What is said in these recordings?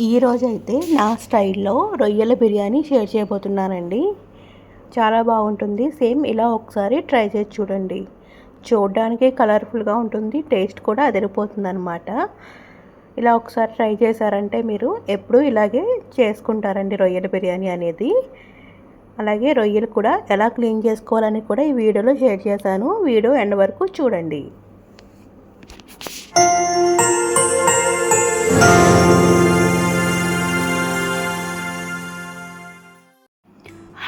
ఈరోజు అయితే నా స్టైల్లో రొయ్యల బిర్యానీ షేర్ చేయబోతున్నానండి. చాలా బాగుంటుంది. సేమ్ ఇలా ఒకసారి ట్రై చేసి చూడండి. చూడడానికి కలర్ఫుల్గా ఉంటుంది. టేస్ట్ కూడా అదిరిపోతుంది అనమాట ఇలా ఒకసారి ట్రై చేశారంటే మీరు ఎప్పుడూ ఇలాగే చేసుకుంటారండి రొయ్యల బిర్యానీ అనేది. అలాగే రొయ్యలు కూడా ఎలా క్లీన్ చేసుకోవాలని కూడా ఈ వీడియోలో షేర్ చేశాను. వీడియో ఎండ్ వరకు చూడండి.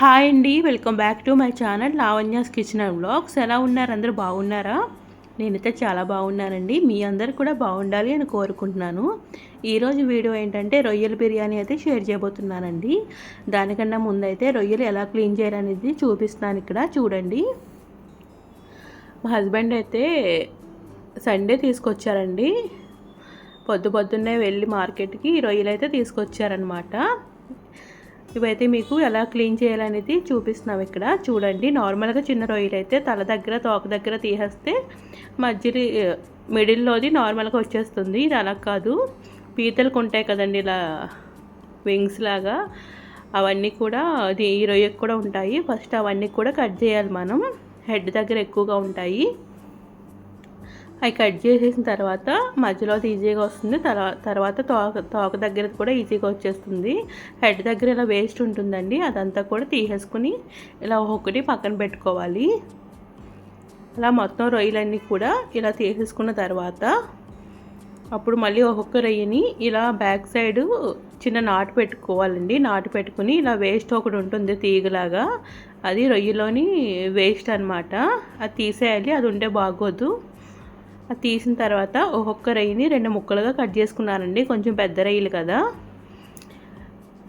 హాయ్ అండి welcome back to my channel Lavanya's kitchen and blogs ఎలా ఉన్నారు? అందరూ బాగున్నారా? నేనైతే చాలా బాగున్నానండి. మీ అందరు కూడా బాగుండాలి అని కోరుకుంటున్నాను. ఈరోజు వీడియో ఏంటంటే రొయ్యల బిర్యానీ అయితే షేర్ చేయబోతున్నానండి. దానికన్నా ముందైతే రొయ్యలు ఎలా క్లీన్ చేయాలనేది చూపిస్తున్నాను ఇక్కడ. చూడండి. మా హస్బెండ్ అయితే సండే తీసుకొచ్చారండి. పొద్దు పొద్దున్నే వెళ్ళి మార్కెట్కి రొయ్యలు అయితే తీసుకొచ్చారనమాట ఇవైతే మీకు ఎలా క్లీన్ చేయాలనేది చూపిస్తున్నాం ఇక్కడ. చూడండి నార్మల్గా చిన్న రొయ్యలు అయితే తల దగ్గర తోక దగ్గర తీసేస్తే మధ్యలో మిడిల్లోది నార్మల్గా వచ్చేస్తుంది. ఇది అలా కాదు. పీతలకు ఉంటాయి కదండి ఇలా వింగ్స్ లాగా. అవన్నీ కూడా అది ఈ రొయ్యకు కూడా ఉంటాయి. ఫస్ట్ అవన్నీ కూడా కట్ చేయాలి మనం. హెడ్ దగ్గర ఎక్కువగా ఉంటాయి. అవి కట్ చేసేసిన తర్వాత మధ్యలో ఈజీగా వస్తుంది. తర్వాత తర్వాత తోక తోక దగ్గర కూడా ఈజీగా వచ్చేస్తుంది. హెడ్ దగ్గర ఇలా వేస్ట్ ఉంటుందండి. అదంతా కూడా తీసేసుకుని ఇలా ఒక్కొక్కటి పక్కన పెట్టుకోవాలి. అలా మొత్తం రొయ్యలన్నీ కూడా ఇలా తీసేసుకున్న తర్వాత అప్పుడు మళ్ళీ ఒక్కొక్క రొయ్యని ఇలా బ్యాక్ సైడ్ చిన్న నాటు పెట్టుకోవాలండి. నాటు పెట్టుకుని ఇలా వేస్ట్ ఒకటి ఉంటుంది తీగలాగా. అది రొయ్యలోని వేస్ట్ అనమాట అది తీసేయాలి. అది ఉంటే బాగోదు. తీసిన తర్వాత ఒక్కొక్క రొయ్యని రెండు ముక్కలుగా కట్ చేసుకున్నానండి. కొంచెం పెద్ద రొయ్యలు కదా.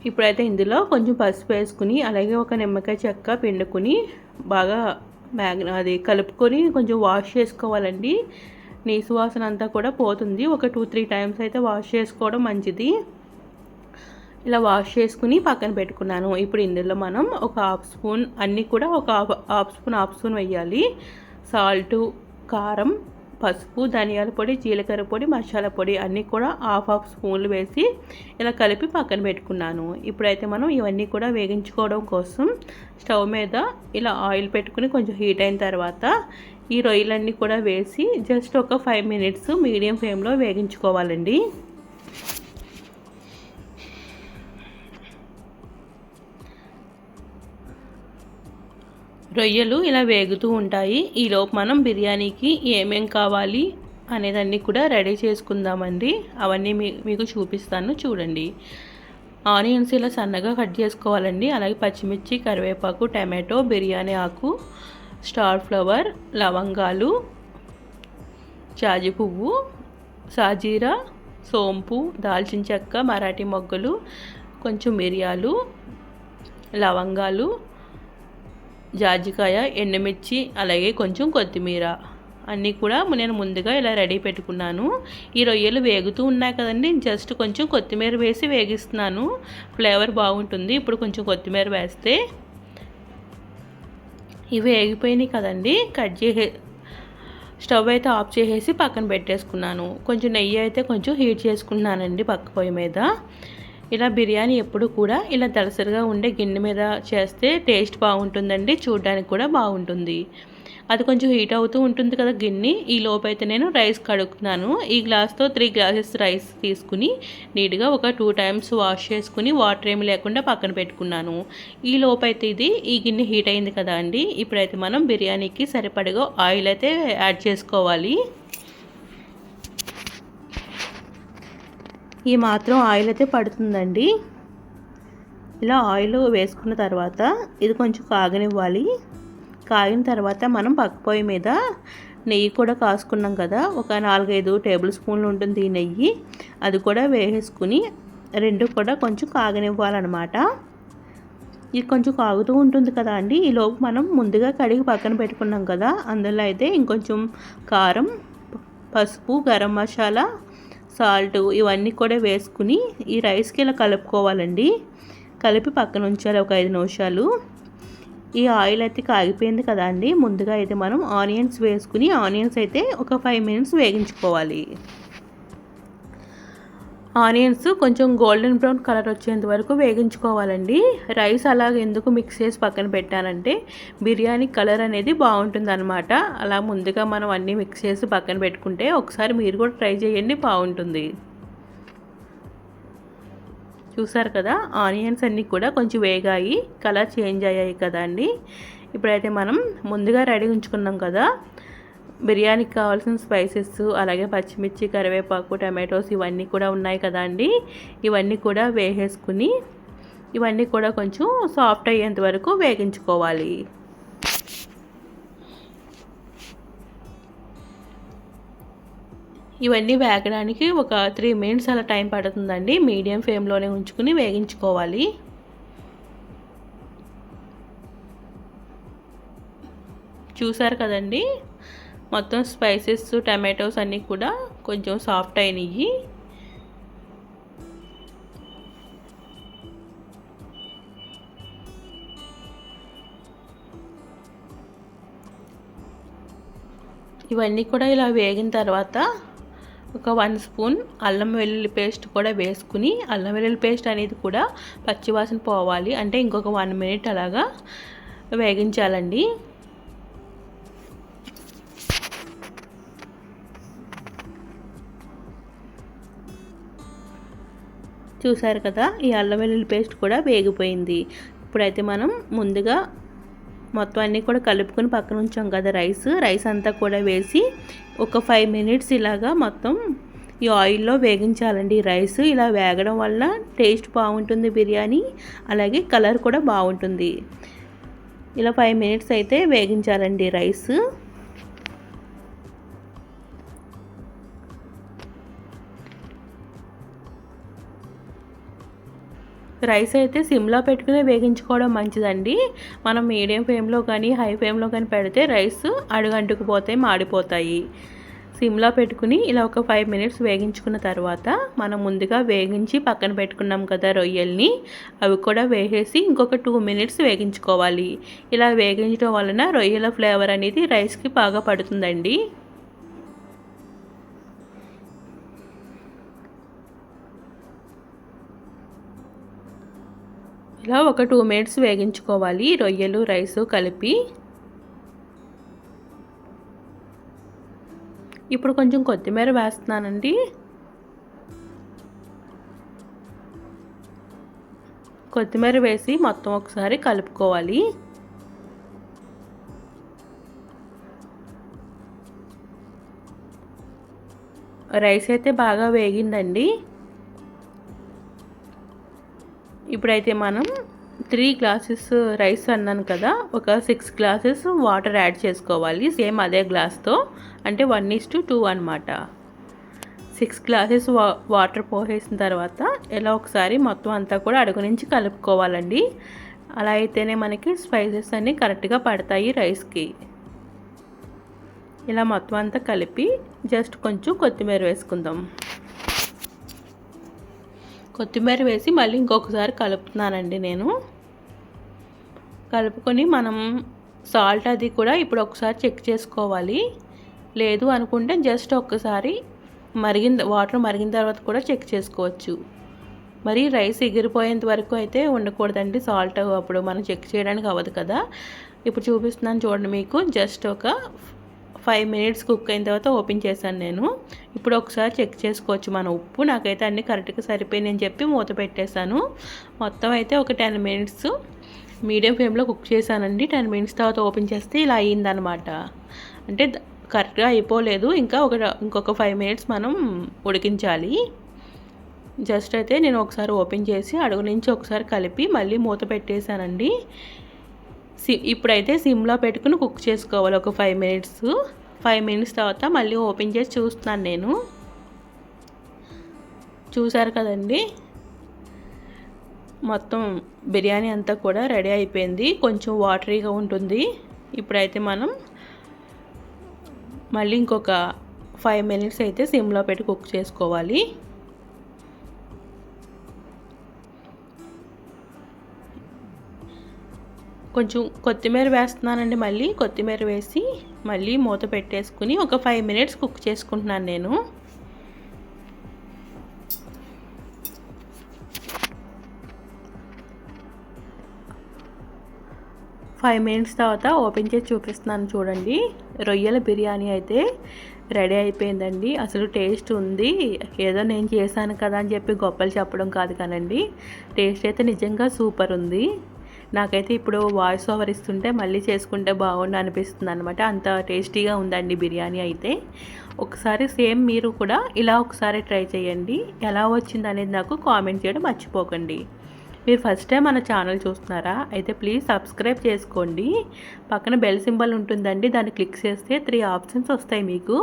ఇప్పుడైతే ఇందులో కొంచెం పసుపు వేసుకుని అలాగే ఒక నిమ్మకాయ చెక్క పిండుకుని బాగా మ్యాగ్ అది కలుపుకొని కొంచెం వాష్ చేసుకోవాలండి. నీసు వాసన అంతా కూడా పోతుంది. ఒక టూ త్రీ టైమ్స్ అయితే వాష్ చేసుకోవడం మంచిది. ఇలా వాష్ చేసుకుని పక్కన పెట్టుకున్నాను. ఇప్పుడు ఇందులో మనం ఒక హాఫ్ స్పూన్ అన్నీ కూడా ఒక హాఫ్ స్పూన్ హాఫ్ స్పూన్ వేయాలి. సాల్టు కారం పసుపు ధనియాల పొడి జీలకర్ర పొడి మసాలా పొడి అన్నీ కూడా హాఫ్ హాఫ్ స్పూన్లు వేసి ఇలా కలిపి పక్కన పెట్టుకున్నాను. ఇప్పుడైతే మనం ఇవన్నీ కూడా వేగించుకోవడం కోసం స్టవ్ మీద ఇలా ఆయిల్ పెట్టుకుని కొంచెం హీట్ అయిన తర్వాత ఈ రొయ్యలన్నీ కూడా వేసి జస్ట్ ఒక ఫైవ్ మినిట్స్ మీడియం ఫ్లేమ్లో వేగించుకోవాలండి. రొయ్యలు ఇలా వేగుతూ ఉంటాయి. ఈలోపు మనం బిర్యానీకి ఏమేం కావాలి అనేదాన్ని కూడా రెడీ చేసుకుందామండి. అవన్నీ మీకు చూపిస్తాను చూడండి. ఆనియన్స్ ఇలా సన్నగా కట్ చేసుకోవాలండి. అలాగే పచ్చిమిర్చి కరివేపాకు టమాటో బిర్యానీ ఆకు స్టార్ ఫ్లవర్ లవంగాలు జాజి పువ్వు సాజీరా సోంపు దాల్చిన చెక్క మరాఠీ మొగ్గలు కొంచెం మిరియాలు లవంగాలు జాజికాయ ఎండుమిర్చి అలాగే కొంచెం కొత్తిమీర. అన్నీ కూడా నేను ముందుగా ఇలా రెడీ పెట్టుకున్నాను. ఈ రొయ్యలు వేగుతూ ఉన్నాయి కదండి. జస్ట్ కొంచెం కొత్తిమీర వేసి వేగిస్తున్నాను. ఫ్లేవర్ బాగుంటుంది. ఇప్పుడు కొంచెం కొత్తిమీర వేస్తే ఇవి వేగిపోయినాయి కదండి. కట్ చేసే స్టవ్ అయితే ఆఫ్ చేసేసి పక్కన పెట్టేసుకున్నాను. కొంచెం నెయ్యి అయితే కొంచెం హీట్ చేసుకున్నానండి పక్క పొయ్యి మీద. ఇలా బిర్యానీ ఎప్పుడు కూడా ఇలా దలసరిగా ఉండే గిన్నె మీద చేస్తే టేస్ట్ బాగుంటుందండి చూడడానికి కూడా బాగుంటుంది. అది కొంచెం హీట్ అవుతూ ఉంటుంది కదా గిన్నె ఈ లోపైతే నేను రైస్ కడుగుతున్నాను. ఈ గ్లాస్తో త్రీ గ్లాసెస్ రైస్ తీసుకుని నీట్గా ఒక టూ టైమ్స్ వాష్ చేసుకుని వాటర్ ఏమి లేకుండా పక్కన పెట్టుకున్నాను. ఈ లోపైతే ఇది ఈ గిన్నె హీట్ అయింది కదా అండి ఇప్పుడైతే మనం బిర్యానీకి సరిపడగా ఆయిల్ అయితే యాడ్ చేసుకోవాలి. ఈ మాత్రం ఆయిల్ అయితే పడుతుందండి. ఇలా ఆయిల్ వేసుకున్న తర్వాత ఇది కొంచెం కాగనివ్వాలి. కాగిన తర్వాత మనం పక్క పొయ్యి మీద నెయ్యి కూడా కాసుకున్నాం కదా ఒక నాలుగైదు టేబుల్ స్పూన్లు ఉంటుంది ఈ నెయ్యి. అది కూడా వేసేసుకుని రెండు కూడా కొంచెం కాగనివ్వాలన్నమాట. ఇది కొంచెం కాగుతూ ఉంటుంది కదా అండి. ఈ లోపు మనం ముందుగా కడిగి పక్కన పెట్టుకున్నాం కదా అందులో అయితే ఇంకొంచెం కారం పసుపు గరం మసాలా సాల్ట్ ఇవన్నీ కూడా వేసుకుని ఈ రైస్కి ఇలా కలుపుకోవాలండి. కలిపి పక్కన ఉంచాలి ఒక ఐదు నిమిషాలు. ఈ ఆయిల్ అయితే కాగిపోయింది కదా అండి. ముందుగా అయితే మనం ఆనియన్స్ వేసుకుని ఆనియన్స్ అయితే ఒక ఫైవ్ మినిట్స్ వేగించుకోవాలి. ఆనియన్స్ కొంచెం గోల్డెన్ బ్రౌన్ కలర్ వచ్చేంత వరకు వేగించుకోవాలండి. రైస్ అలాగ ఎందుకు మిక్స్ చేసి పక్కన పెట్టానంటే బిర్యానీ కలర్ అనేది బాగుంటుంది అనమాట అలా ముందుగా మనం అన్నీ మిక్స్ చేసి పక్కన పెట్టుకుంటే ఒకసారి మీరు కూడా ట్రై చేయండి బాగుంటుంది. చూసారు కదా ఆనియన్స్ అన్నీ కూడా కొంచెం వేగాయి కలర్ చేంజ్ అయ్యాయి కదా అండి ఇప్పుడైతే మనం ముందుగా రెడీ ఉంచుకున్నాం కదా బిర్యానీకి కావాల్సిన స్పైసెస్ అలాగే పచ్చిమిర్చి కరివేపాకు టమాటోస్ ఇవన్నీ కూడా ఉన్నాయి కదా అండి. ఇవన్నీ కూడా వేసేసుకుని ఇవన్నీ కూడా కొంచెం సాఫ్ట్ అయ్యేంత వరకు వేగించుకోవాలి. ఇవన్నీ వేగడానికి ఒక త్రీ మినిట్స్ అలా టైం పడుతుందండి. మీడియం ఫ్లేమ్లోనే ఉంచుకుని వేగించుకోవాలి. చూసారు కదండి? మొత్తం స్పైసెస్ టమాటోస్ అన్నీ కూడా కొంచెం సాఫ్ట్ అయినాయి ఇవన్నీ కూడా ఇలా వేగిన తర్వాత ఒక వన్ స్పూన్ అల్లం వెల్లుల్లి పేస్ట్ కూడా వేసుకుని అల్లం వెల్లుల్లి పేస్ట్ అనేది కూడా పచ్చివాసన పోవాలి. అంటే ఇంకొక వన్ మినిట్ అలాగా వేగించాలండి. చూసారు కదా ఈ అల్లం వెల్లుల్లి పేస్ట్ కూడా వేగిపోయింది. ఇప్పుడైతే మనం ముందుగా మొత్తం అన్నీ కూడా కలుపుకొని పక్కన ఉంచాం కదా రైస్. రైస్ అంతా కూడా వేసి ఒక ఫైవ్ మినిట్స్ ఇలాగా మొత్తం ఈ ఆయిల్లో వేగించాలండి రైస్. ఇలా వేగడం వల్ల టేస్ట్ బాగుంటుంది బిర్యానీ అలాగే కలర్ కూడా బాగుంటుంది. ఇలా ఫైవ్ మినిట్స్ అయితే వేగించాలండి రైస్. రైస్ అయితే సిమ్లో పెట్టుకుని వేగించుకోవడం మంచిదండి. మనం మీడియం ఫ్లేమ్లో కానీ హై ఫ్లేమ్లో కానీ పెడితే రైస్ అడుగంటుకుపోతాయి మాడిపోతాయి. సిమ్లో పెట్టుకుని ఇలా ఒక ఫైవ్ మినిట్స్ వేగించుకున్న తర్వాత మనం ముందుగా వేగించి పక్కన పెట్టుకున్నాం కదా రొయ్యల్ని అవి కూడా వేసేసి ఇంకొక టూ మినిట్స్ వేగించుకోవాలి. ఇలా వేగించడం వలన రొయ్యల ఫ్లేవర్ అనేది రైస్కి బాగా పడుతుందండి. ఇలా ఒక టూ మినిట్స్ వేగించుకోవాలి. రొయ్యలు రైసు కలిపి. ఇప్పుడు కొంచెం కొత్తిమీర వేస్తున్నానండి. కొత్తిమీర వేసి మొత్తం ఒకసారి కలుపుకోవాలి. రైస్ అయితే బాగా వేగిందండి. ఇప్పుడైతే మనం త్రీ గ్లాసెస్ రైస్ అన్నాను కదా ఒక సిక్స్ గ్లాసెస్ వాటర్ యాడ్ చేసుకోవాలి. సేమ్ అదే గ్లాస్తో అంటే వన్ ఈస్ టు టూ అనమాట సిక్స్ గ్లాసెస్ వా వాటర్ పోసేసిన తర్వాత ఎలా ఒకసారి మొత్తం అంతా కూడా అడుగు నుంచి కలుపుకోవాలండి. అలా అయితేనే మనకి స్పైసెస్ అన్నీ కరెక్ట్గా పడతాయి రైస్కి ఇలా మొత్తం అంతా కలిపి జస్ట్ కొంచెం కొత్తిమీర వేసుకుందాం. కొత్తిమీర వేసి మళ్ళీ ఇంకొకసారి కలుపుతున్నానండి నేను. కలుపుకొని మనం సాల్ట్ అది కూడా ఇప్పుడు ఒకసారి చెక్ చేసుకోవాలి. లేదు అనుకుంటే జస్ట్ ఒక్కసారి మరిగిన వాటర్ మరిగిన తర్వాత కూడా చెక్ చేసుకోవచ్చు. మరి రైస్ ఎగిరిపోయేంత వరకు అయితే ఉండకూడదండి సాల్ట్ అప్పుడు మనం చెక్ చేయడానికి అవ్వదు కదా. ఇప్పుడు చూపిస్తున్నాను చూడండి మీకు జస్ట్ ఒక ఫైవ్ మినిట్స్ కుక్ అయిన తర్వాత ఓపెన్ చేశాను నేను. ఇప్పుడు ఒకసారి చెక్ చేసుకోవచ్చు మన ఉప్పు. నాకైతే అన్నీ కరెక్ట్గా సరిపోయినని చెప్పి మూత పెట్టేశాను. మొత్తం అయితే ఒక టెన్ మినిట్స్ మీడియం ఫ్లేమ్లో కుక్ చేశానండి. టెన్ మినిట్స్ తర్వాత ఓపెన్ చేస్తే ఇలా అయ్యిందనమాట అంటే కరెక్ట్గా అయిపోలేదు. ఇంకా ఒక ఇంకొక ఫైవ్ మినిట్స్ మనం ఉడికించాలి. జస్ట్ అయితే నేను ఒకసారి ఓపెన్ చేసి అడుగు నుంచి ఒకసారి కలిపి మళ్ళీ మూత పెట్టేశానండి. సి ఇప్పుడైతే సిమ్లో పెట్టుకుని కుక్ చేసుకోవాలి. ఒక ఫైవ్ మినిట్స్. ఫైవ్ మినిట్స్ తర్వాత మళ్ళీ ఓపెన్ చేసి చూస్తున్నాను నేను. చూసారు కదండి? మొత్తం బిర్యానీ అంతా కూడా రెడీ అయిపోయింది. కొంచెం వాటరీగా ఉంటుంది. ఇప్పుడైతే మనం మళ్ళీ ఇంకొక ఫైవ్ మినిట్స్ అయితే సిమ్లో పెట్టి కుక్ చేసుకోవాలి. కొంచెం కొత్తిమీర వేస్తున్నానండి మళ్ళీ. కొత్తిమీర వేసి మళ్ళీ మూత పెట్టేసుకుని ఒక ఫైవ్ మినిట్స్ కుక్ చేసుకుంటున్నాను నేను. ఫైవ్ మినిట్స్ తర్వాత ఓపెన్ చేసి చూపిస్తున్నాను చూడండి. రొయ్యల బిర్యానీ అయితే రెడీ అయిపోయిందండి. అసలు టేస్ట్ ఉంది. ఏదో నేను చేశాను కదా అని చెప్పి గొప్పలు చెప్పడం కాదు కానండి. టేస్ట్ అయితే నిజంగా సూపర్ ఉంది. నాకైతే ఇప్పుడు వాయిస్ ఓవర్ ఇస్తుంటే మళ్ళీ చేసుకుంటే బాగుండు అనిపిస్తుంది అనమాట అంత టేస్టీగా ఉందండి బిర్యానీ అయితే. ఒకసారి సేమ్ మీరు కూడా ఇలా ఒకసారి ట్రై చేయండి. ఎలా వచ్చింది అనేది నాకు కామెంట్ చేయడం మర్చిపోకండి. మీరు ఫస్ట్ టైం మన ఛానల్ చూస్తున్నారా అయితే ప్లీజ్ సబ్స్క్రైబ్ చేసుకోండి. పక్కన బెల్ సింబల్ ఉంటుందండి దాన్ని క్లిక్ చేస్తే త్రీ ఆప్షన్స్ వస్తాయి మీకు.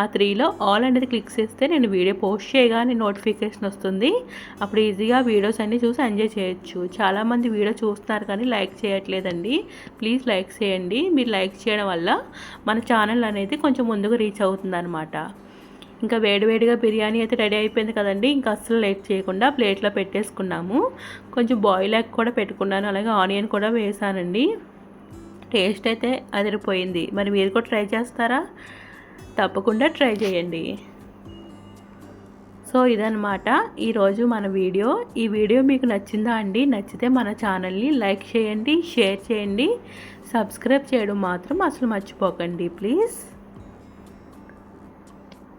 ఆ త్రీలో ఆల్ అనేది క్లిక్ చేస్తే నేను వీడియో పోస్ట్ చేయగానే నోటిఫికేషన్ వస్తుంది. అప్పుడు ఈజీగా వీడియోస్ అన్నీ చూసి ఎంజాయ్ చేయొచ్చు. చాలామంది వీడియో చూస్తున్నారు కానీ లైక్ చేయట్లేదండి. ప్లీజ్ లైక్ చేయండి. మీరు లైక్ చేయడం వల్ల మన ఛానల్ అనేది కొంచెం ముందుకు రీచ్ అవుతుంది అనమాట ఇంకా వేడివేడిగా బిర్యానీ అయితే రెడీ అయిపోయింది కదండి. ఇంకా అస్సలు లేట్ చేయకుండా ప్లేట్లో పెట్టేసుకున్నాము. కొంచెం బాయిల్ ఎగ్ కూడా పెట్టుకున్నాను. అలాగే ఆనియన్ కూడా వేసానండి. టేస్ట్ అయితే అదిరిపోయింది. మరి మీరు కూడా ట్రై చేస్తారా? తప్పకుండా ట్రై చేయండి. సో ఇదనమాట ఈరోజు మన వీడియో. ఈ వీడియో మీకు నచ్చిందా అండి? నచ్చితే మన ఛానల్ని లైక్ చేయండి షేర్ చేయండి. సబ్స్క్రైబ్ చేయడం మాత్రం అసలు మర్చిపోకండి. Please.